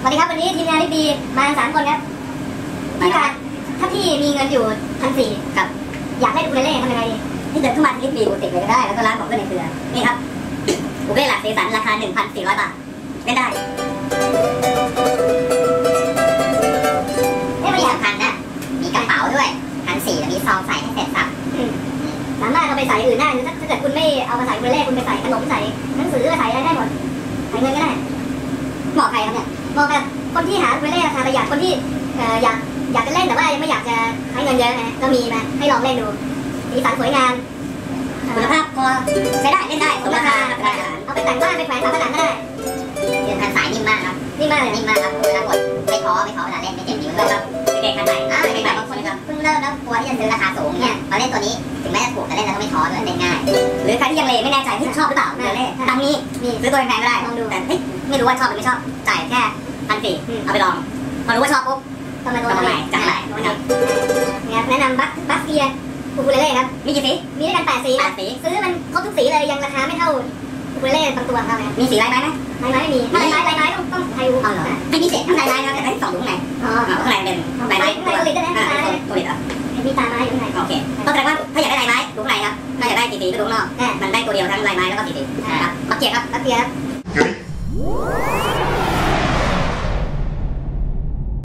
สวัสดีครับวันนี้ทีมงานลิบีมากันสามคนครับพี่การถ้าพี่มีเงินอยู่พันสี่กับ อยากได้ดูเลเล่ทำยังไงดีนี่เดินเข้ามาที่ลิบีบูติกเลยก็ได้ แล้วก็ร้านของเพื่อนในเครือนี่ครับบุฟเฟ่ต์หลักสีสันราคา 1,400 บาทเล่นได้ไม่ประหยัดพันนะมีกระเป๋าด้วยพันสี่แล้วมีซองใส่ให้เสร็จสับสามารถเอาไปใส่อื่นได้ถ้าถ้าเกิดคุณไม่เอามาใส่ดูเลเล่คุณไปใส่ขนมใส่หนังสือใส่อะไรได้หมดใส่เงินก็ได้เหมาะใครครับเนี่ย เหมาะกับคนที่หาไปเล่นราคาประหยัดคนที่เอ่ออยากอยากจะเล่นแต่ว่ายังไม่อยากจะใช้เงินเยอะนะก็มีมาให้ลองเล่นดูสีสันสวยงามคุณภาพพอใช้ได้เล่นได้สมราคาเอาไปแต่งบ้านไปแขวนฝาผนังก็ได้เรื่องพันสายนิ่มมากครับนิ่มมากเลยนิ่มมากครับเวลากดไม่ท้อไม่ท้อเวลาเล่นไม่เจ็บนิ้วเลยครับเด็กๆคันไหนอ่าเด็กๆบางคนครับเพิ่งเริ่มแล้วกลัวที่จะซื้อราคาสูงเนี่ยมาเล่นตัวนี้ถึงแม้จะถูกแต่เล่นแล้วก็ไม่ท้อด้วยเล่นง่าย หรือใครที่ยังเลไม่แน่ใจที่ชอบหรือเปล่าเล่นเล่ตังค์นี้มีซื้อตัวแพงก็ได้ลองดูแต่ ไม่รู้ว่าชอบหรือไม่ชอบ จ่ายแค่พันสี่เอาไปลอง พอรู้ว่าชอบปุ๊บต้องมาโดนใหม่จังไรนะครับเนี่ยแนะนำบัคบัคเกียร์คูคูเลเล่ครับ มีกี่สี มีด้วยกันแปดสีแปดสี ซื้อมันครบทุกสีเลยยังราคาไม่เท่าคูคูเลเล่บางตัวเท่าไหร่มีสีลายไม้ไหมลายไม้ไม่มีถ้าลายไม้ลายไม้ต้องต้องไทยรูเอาเหรอไม่มีเศษทั้งลายไม้นะครับแต่ได้สองถุงไงอ๋อข้างในเป็นลายไม้ข้างในตัวลิตได้ไหมตัวลิตเหรอมีตาไม้อยู่ข้างในโอเคต้องแสดงว่าถ้าอยากได้ลายไม้ดูข้างในครับถ้าอยากได้สีสีก็ดูข้างนอกมันได้ตัวเดียวทั้งลายไม้แล้วก็สีสีนะครับบัคเกียร์ครับบัคเกียร์ครับ Música